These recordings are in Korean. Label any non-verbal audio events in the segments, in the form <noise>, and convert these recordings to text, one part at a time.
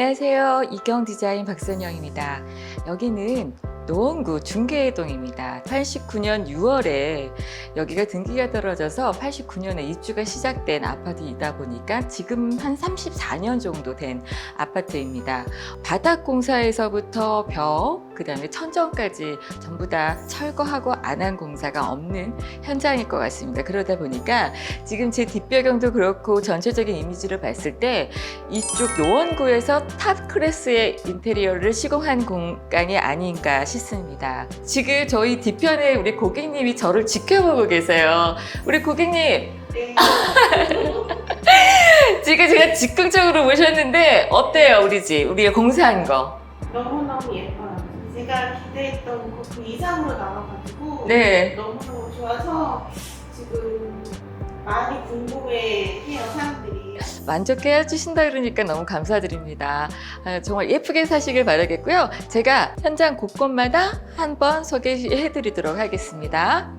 안녕하세요. 이경 디자인 박선영입니다. 여기는 노원구 중계동입니다. 89년 6월에 여기가 등기가 떨어져서 89년에 입주가 시작된 아파트이다 보니까 지금 한 34년 정도 된 아파트입니다. 바닥 공사에서부터 벽, 그 다음에 천정까지 전부 다 철거하고 안 한 공사가 없는 현장일 것 같습니다. 그러다 보니까 지금 제 뒷배경도 그렇고 전체적인 이미지를 봤을 때 이쪽 노원구에서 탑 클래스의 인테리어를 시공한 공간이 아닌가 싶습니다. 지금 저희 뒤편에 우리 고객님이 저를 지켜보고 계세요. 우리 고객님, 네. <laughs> 지금 제가 즉흥적으로 모셨는데 어때요, 우리 집? 우리가 공사한 거? 너무너무 예뻐요. 제가 기대했던 그 이상으로 나와가지고 네. 너무너무 좋아서 지금 많이 궁금해해요 사람들이. 만족해 주신다 그러니까 너무 감사드립니다. 아, 정말 예쁘게 사시길 바라겠고요. 제가 현장 곳곳마다 한 번 소개해 드리도록 하겠습니다.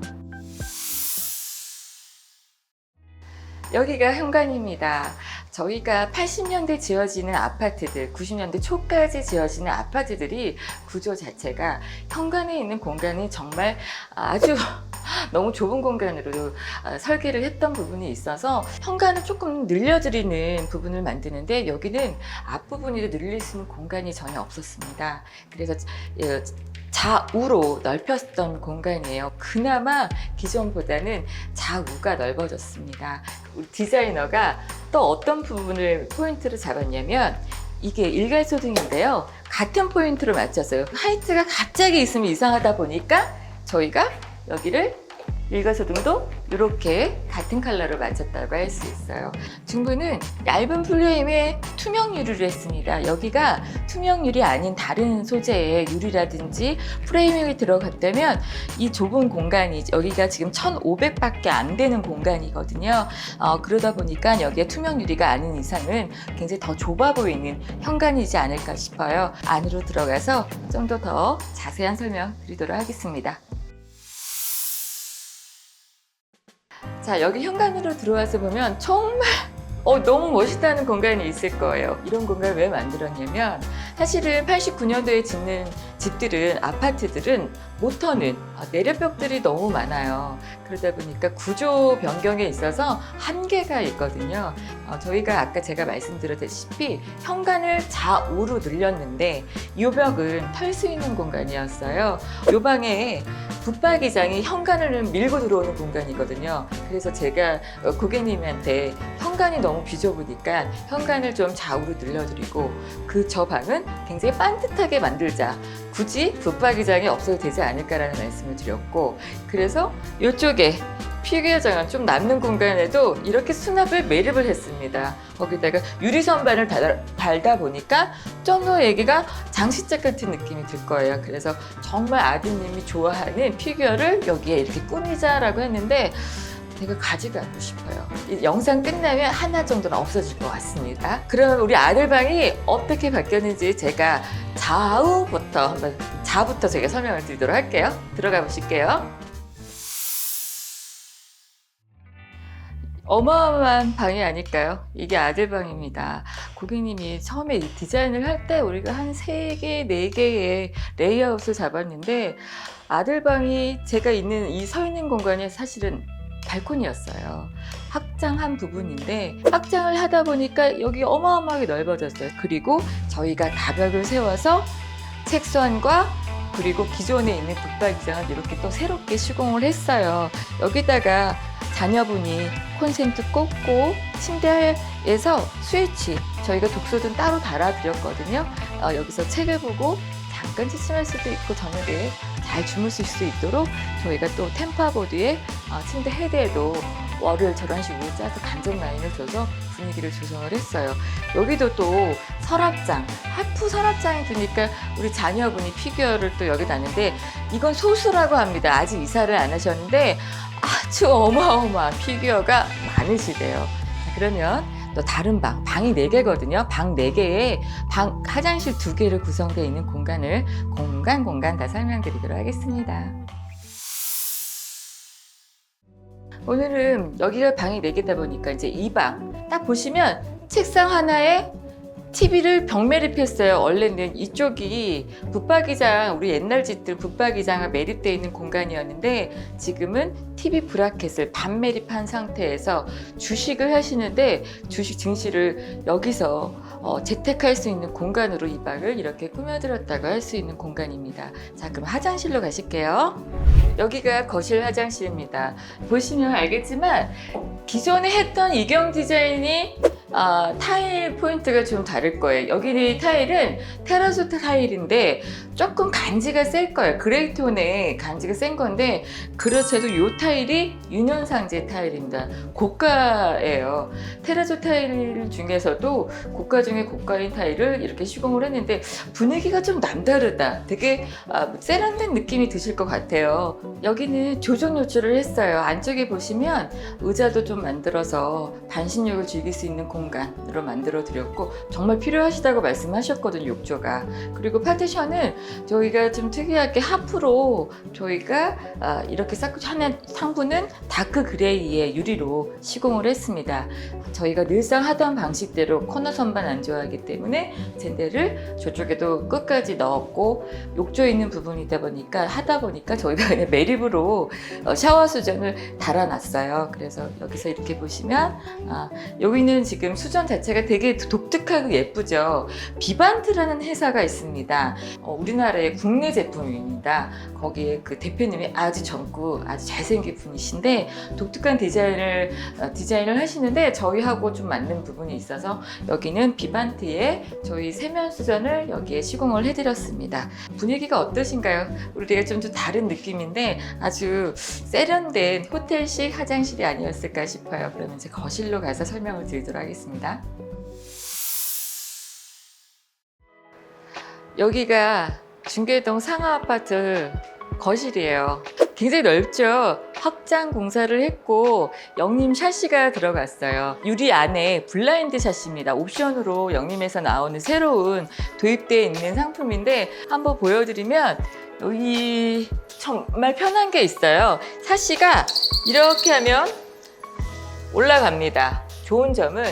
여기가 현관입니다. 저희가 80년대 지어지는 아파트들, 90년대 초까지 지어지는 아파트들이 구조 자체가 현관에 있는 공간이 정말 아주 <laughs> 너무 좁은 공간으로 아, 설계를 했던 부분이 있어서 현관을 조금 늘려드리는 부분을 만드는데 여기는 앞부분이 늘릴 수 있는 공간이 전혀 없었습니다. 그래서 예, 좌우로 넓혔던 공간이에요. 그나마 기존보다는 좌우가 넓어졌습니다. 우리 디자이너가 또 어떤 부분을 포인트를 잡았냐면 이게 일괄소등인데요. 같은 포인트로 맞췄어요. 하이트가 갑자기 있으면 이상하다 보니까 저희가 여기를 일괄소등도 이렇게 같은 컬러로 맞췄다고 할 수 있어요. 중부는 얇은 프레임에 투명 유리를 했습니다. 여기가 투명 유리 아닌 다른 소재의 유리라든지 프레임이 들어갔다면 이 좁은 공간이 여기가 지금 1,500밖에 안 되는 공간이거든요. 어, 그러다 보니까 여기에 투명 유리가 아닌 이상은 굉장히 더 좁아 보이는 현관이지 않을까 싶어요. 안으로 들어가서 좀 더 더 자세한 설명 드리도록 하겠습니다. 자, 여기 현관으로 들어와서 보면 정말 어, 너무 멋있다는 공간이 있을 거예요. 이런 공간을 왜 만들었냐면 사실은 89년도에 짓는 집들은 아파트들은 모터는 어, 내려벽들이 너무 많아요. 그러다 보니까 구조 변경에 있어서 한계가 있거든요. 어, 저희가 아까 제가 말씀드렸다시피 현관을 좌우로 늘렸는데 이 벽은 털 수 있는 공간이었어요. 이 방에 붙박이장이 현관을 밀고 들어오는 공간이거든요. 그래서 제가 어, 고객님한테 현관이 너무 비좁으니까 현관을 좀 좌우로 늘려드리고 그 저 방은 굉장히 반듯하게 만들자. 굳이 붙박이장이 없어도 되지 않을까라는 말씀 을 드렸고 그래서 이쪽에 피규어장은 좀 남는 공간에도 이렇게 수납을 매립을 했습니다. 거기다가 유리 선반을 달다 보니까 좀더 얘기가 장식작 같은 느낌이 들 거예요. 그래서 정말 아드님이 좋아하는 피규어를 여기에 이렇게 꾸미자라고 했는데 제가 가져가고 싶어요. 이 영상 끝나면 하나 정도는 없어질 것 같습니다. 그럼 우리 아들 방이 어떻게 바뀌었는지 제가 좌우부터 한번 좌부터 제가 설명을 드리도록 할게요. 들어가 보실게요. 어마어마한 방이 아닐까요? 이게 아들 방입니다. 고객님이 처음에 이 디자인을 할 때 우리가 한 세개네개의 레이아웃을 잡았는데 아들 방이 제가 있는 이 서 있는 공간이 사실은 발코니였어요. 확장한 부분인데 확장을 하다 보니까 여기 어마어마하게 넓어졌어요. 그리고 저희가 가벽을 세워서 책선과 그리고 기존에 있는 북박이장을 이렇게 또 새롭게 시공을 했어요. 여기다가 자녀분이 콘센트 꽂고 침대에서 스위치 저희가 독서등 따로 달아드렸거든요. 어, 여기서 책을 보고 잠깐 취침할 수도 있고 저녁에 잘 주무실 수 있도록 저희가 또 템파보드에 어, 침대 헤드에도 월을 저런 식으로 짜서 간접 라인을 줘서 분위기를 조성을 했어요. 여기도 또 서랍장, 하프 서랍장이 두니까 우리 자녀분이 피규어를 또 여기 놨는데 이건 소수라고 합니다. 아직 이사를 안 하셨는데 아주 어마어마한 피규어가 많으시대요. 자, 그러면 또 다른 방, 방이 4개거든요. 방 4개에 방, 화장실 2개를 구성되어 있는 공간을 공간, 공간 다 설명드리도록 하겠습니다. 오늘은 여기가 방이 4개다 보니까 이제 이 방 딱 보시면 책상 하나에 TV를 벽매립 했어요. 원래는 이쪽이 붙박이장, 우리 옛날 집들 붙박이장과 매립되어 있는 공간이었는데 지금은 TV 브라켓을 반매립한 상태에서 주식을 하시는데 주식 증시를 여기서 어, 재택할 수 있는 공간으로 이 방을 이렇게 꾸며들었다고 할 수 있는 공간입니다. 자, 그럼 화장실로 가실게요. 여기가 거실 화장실입니다. 보시면 알겠지만 기존에 했던 이경 디자인이 아, 타일 포인트가 좀 다를 거예요. 여기는 타일은 테라조타 타일인데 조금 간지가 셀 거예요. 그레이 톤의 간지가 센 건데 그렇지도 이 타일이 윤현상제 타일입니다. 고가예요. 테라조 타일 중에서도 고가 중에 고가인 타일을 이렇게 시공을 했는데 분위기가 좀 남다르다. 되게 아, 세련된 느낌이 드실 것 같아요. 여기는 조정 요출을 했어요. 안쪽에 보시면 의자도 좀 만들어서 반신욕을 즐길 수 있는 공간 으로 만들어 드렸고 정말 필요하시다고 말씀하셨거든요. 욕조가. 그리고 파티션은 저희가 좀 특이하게 하프로 저희가 아, 이렇게 쌓고 하는 상부는 다크 그레이의 유리로 시공을 했습니다. 저희가 늘상 하던 방식대로 코너 선반 안 좋아하기 때문에 젠데를 저쪽에도 끝까지 넣었고 욕조에 있는 부분이다 보니까 하다 보니까 저희가 그냥 매립으로 어, 샤워 수전을 달아놨어요. 그래서 여기서 이렇게 보시면 아, 여기는 지금 수전 자체가 되게 독특하고 예쁘죠. 비반트라는 회사가 있습니다. 어, 우리나라의 국내 제품입니다. 거기에 그 대표님이 아주 젊고 아주 잘생긴 분이신데 독특한 디자인을 어, 디자인을 하시는데 저희하고 좀 맞는 부분이 있어서 여기는 비반트의 저희 세면 수전을 여기에 시공을 해드렸습니다. 분위기가 어떠신가요? 우리가 좀, 좀 다른 느낌인데 아주 세련된 호텔식 화장실이 아니었을까 싶어요. 그러면 이제 거실로 가서 설명을 드리도록 하겠습니다. 여기가 중계동 상하 아파트 거실이에요. 굉장히 넓죠? 확장 공사를 했고 영림 샤시가 들어갔어요. 유리 안에 블라인드 샤시입니다. 옵션으로 영림에서 나오는 새로운 도입되어 있는 상품인데 한번 보여드리면 여기 정말 편한 게 있어요. 샤시가 이렇게 하면 올라갑니다. 좋은 점은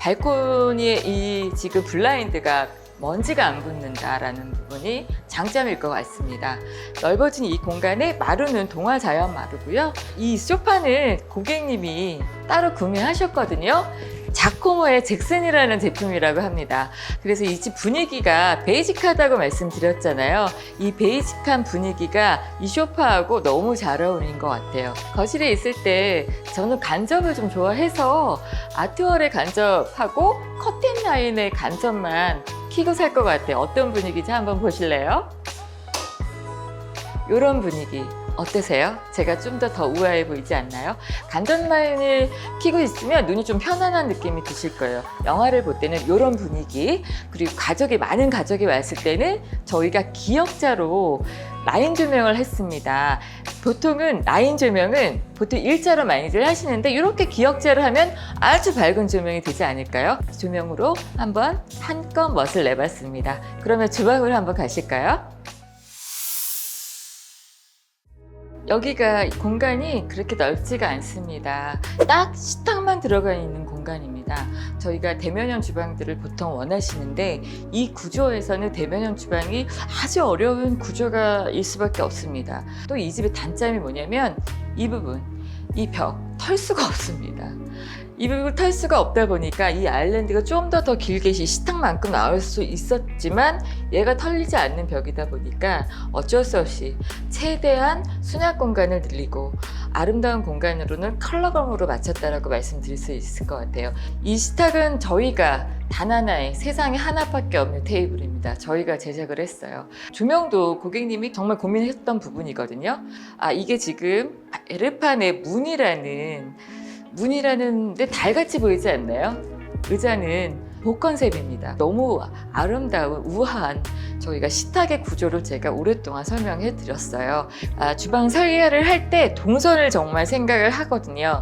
발코니에 이 지금 블라인드가 먼지가 안 붙는다라는 부분이 장점일 것 같습니다. 넓어진 이 공간에 마루는 동화 자연 마루고요. 이 소파는 고객님이 따로 구매하셨거든요. 자코모의 잭슨이라는 제품이라고 합니다. 그래서 이 집 분위기가 베이직하다고 말씀드렸잖아요. 이 베이직한 분위기가 이 소파하고 너무 잘 어울린 것 같아요. 거실에 있을 때 저는 간접을 좀 좋아해서 아트월의 간접하고 커튼 라인의 간접만 키고 살 것 같아요. 어떤 분위기인지 한번 보실래요? 이런 분위기 어떠세요? 제가 좀 더 더 우아해 보이지 않나요? 간접 라인을 키고 있으면 눈이 좀 편안한 느낌이 드실 거예요. 영화를 볼 때는 이런 분위기 그리고 가족이 많은 가족이 왔을 때는 저희가 기역자로 라인 조명을 했습니다. 보통은 라인 조명은 보통 일자로 많이들 하시는데 이렇게 기역자를 하면 아주 밝은 조명이 되지 않을까요? 조명으로 한번 한껏 멋을 내봤습니다. 그러면 주방으로 한번 가실까요? 여기가 공간이 그렇게 넓지가 않습니다. 딱 식탁만 들어가 있는 공간입니다. 저희가 대면형 주방들을 보통 원하시는데 이 구조에서는 대면형 주방이 아주 어려운 구조가 일 수밖에 없습니다. 또 이 집의 단점이 뭐냐면 이 부분, 이 벽 털 수가 없습니다. 이 부분 털 수가 없다 보니까 이 아일랜드가 좀 더더 길게 이 식탁만큼 나올 수 있었지만 얘가 털리지 않는 벽이다 보니까 어쩔 수 없이 최대한 수납 공간을 늘리고 아름다운 공간으로는 컬러감으로 맞췄다라고 말씀드릴 수 있을 것 같아요. 이 식탁은 저희가 단 하나의 세상에 하나밖에 없는 테이블입니다. 저희가 제작을 했어요. 조명도 고객님이 정말 고민했던 부분이거든요. 아 이게 지금 에르판의 문이라는 문이라는데 달같이 보이지 않나요? 의자는 복 컨셉입니다. 너무 아름다운 우아한 저희가 식탁의 구조를 제가 오랫동안 설명해 드렸어요. 아, 주방 설계를 할 때 동선을 정말 생각을 하거든요.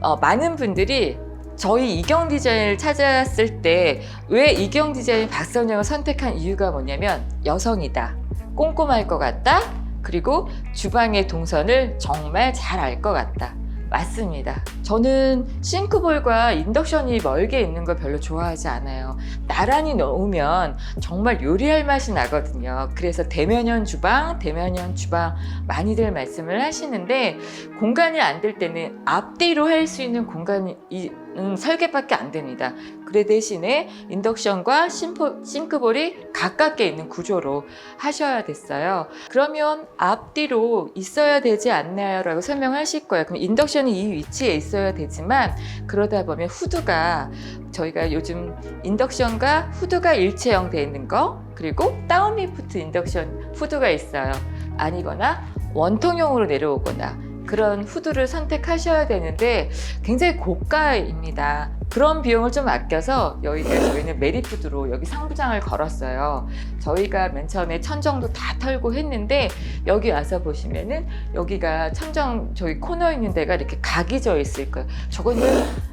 어, 많은 분들이 저희 이경 디자인을 찾았을 때 왜 이경 디자인 박선영을 선택한 이유가 뭐냐면 여성이다. 꼼꼼할 것 같다. 그리고 주방의 동선을 정말 잘 알 것 같다. 맞습니다. 저는 싱크볼과 인덕션이 멀게 있는 걸 별로 좋아하지 않아요. 나란히 넣으면 정말 요리할 맛이 나거든요. 그래서 대면형 주방, 대면형 주방 많이들 말씀을 하시는데 공간이 안 될 때는 앞뒤로 할 수 있는 공간이 이- 음, 설계밖에 안 됩니다. 그래 대신에 인덕션과 싱크, 싱크볼이 가깝게 있는 구조로 하셔야 됐어요. 그러면 앞뒤로 있어야 되지 않나요? 라고 설명하실 거예요. 그럼 인덕션이 이 위치에 있어야 되지만 그러다 보면 후드가 저희가 요즘 인덕션과 후드가 일체형 돼 있는 거 그리고 다운리프트 인덕션 후드가 있어요. 아니거나 원통형으로 내려오거나 그런 후드를 선택하셔야 되는데 굉장히 고가입니다. 그런 비용을 좀 아껴서 여기가 저희는 메리푸드로 여기 상부장을 걸었어요. 저희가 맨 처음에 천정도 다 털고 했는데 여기 와서 보시면은 여기가 천정 저희 코너 있는 데가 이렇게 각이 져 있을 거예요. 저거는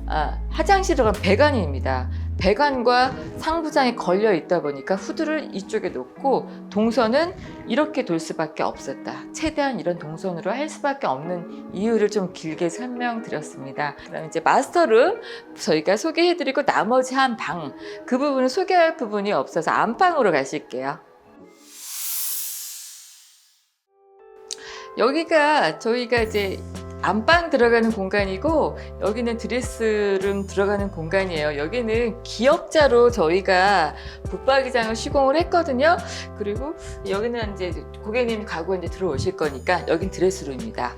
아, 화장실을 간 배관입니다. 배관과 상부장이 걸려 있다 보니까 후드를 이쪽에 놓고 동선은 이렇게 돌 수밖에 없었다. 최대한 이런 동선으로 할 수밖에 없는 이유를 좀 길게 설명드렸습니다. 그럼 이제 마스터룸 저희가 소개해드리고 나머지 한 방 그 부분은 소개할 부분이 없어서 안방으로 가실게요. 여기가 저희가 이제 안방 들어가는 공간이고 여기는 드레스룸 들어가는 공간이에요. 여기는 기역자로 저희가 붙박이장을 시공을 했거든요. 그리고 여기는 이제 고객님 가구 이제 들어오실 거니까 여긴 드레스룸입니다.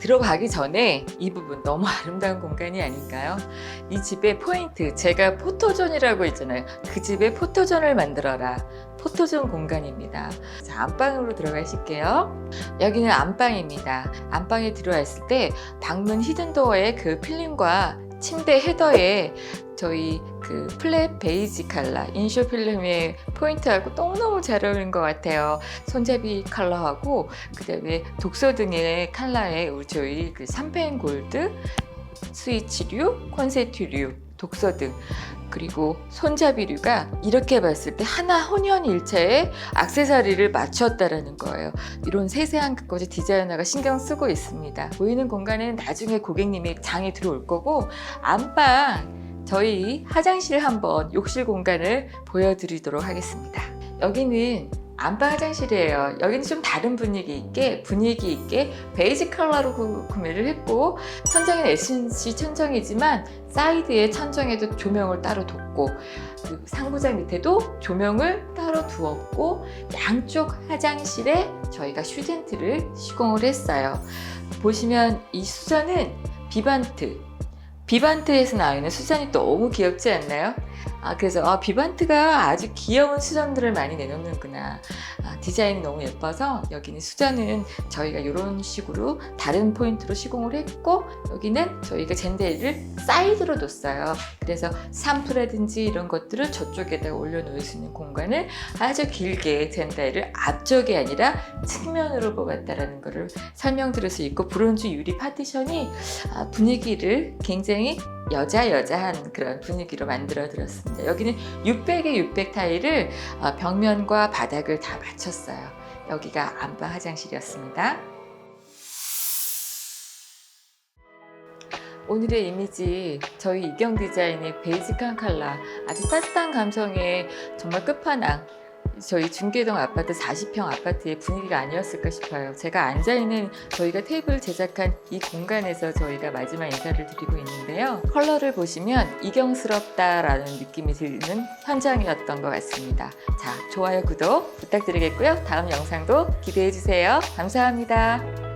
들어가기 전에 이 부분 너무 <laughs> 아름다운 공간이 아닌가요? 이 집의 포인트, 제가 포토존이라고 있잖아요. 그 집에 포토존을 만들어라. 포토존 공간입니다. 자, 안방으로 들어가실게요. 여기는 안방입니다. 안방에 들어왔을 때 방문 히든도어의 그 필름과 침대 헤더에 저희 그 플랫 베이지 컬러 인쇼 필름의 포인트하고 너무너무 잘 어울린 것 같아요. 손잡이 컬러하고 그다음에 독서 등의 컬러에 우리 저희 그 샴페인 골드, 스위치류, 콘세트류, 독서 등 그리고 손잡이류가 이렇게 봤을 때 하나 혼연일체의 악세사리를 맞췄다라는 거예요. 이런 세세한 것을 디자이너가 신경 쓰고 있습니다. 보이는 공간은 나중에 고객님이 장에 들어올 거고 안방 저희 화장실 한번 욕실 공간을 보여드리도록 하겠습니다. 여기는 안방 화장실이에요. 여기는 좀 다른 분위기 있게 분위기 있게 베이지 컬러로 구, 구매를 했고 천장은 SNC 천정이지만 사이드에 천정에도 조명을 따로 뒀고 그 상부장 밑에도 조명을 따로 두었고 양쪽 화장실에 저희가 슈젠트를 시공을 했어요. 보시면 이 수전은 비반트 비반트에서 나오는 수전이 너무 귀엽지 않나요? 아, 그래서 아, 비반트가 아주 귀여운 수전들을 많이 내놓는구나. 아, 디자인이 너무 예뻐서 여기는 수전은 저희가 이런 식으로 다른 포인트로 시공을 했고 여기는 저희가 젠데리를 사이드로 뒀어요. 그래서 샴푸라든지 이런 것들을 저쪽에다 올려놓을 수 있는 공간을 아주 길게 젠데리를 앞쪽이 아니라 측면으로 뽑았다라는 것을 설명드릴 수 있고 브론즈 유리 파티션이 아, 분위기를 굉장히 여자 여자한 그런 분위기로 만들어 드렸습니다. 여기는 600의 600 타일을 어, 벽면과 바닥을 다 맞췄어요. 여기가 안방 화장실이었습니다. 오늘의 이미지 저희 이경 디자인의 베이직한 컬러 아주 따뜻한 감성의 정말 끝판왕 저희 중계동 아파트 40평 아파트의 분위기가 아니었을까 싶어요. 제가 앉아있는 저희가 테이블 제작한 이 공간에서 저희가 마지막 인사를 드리고 있는데요. 컬러를 보시면 이경스럽다라는 느낌이 드는 현장이었던 것 같습니다. 자, 좋아요, 구독 부탁드리겠고요. 다음 영상도 기대해 주세요. 감사합니다.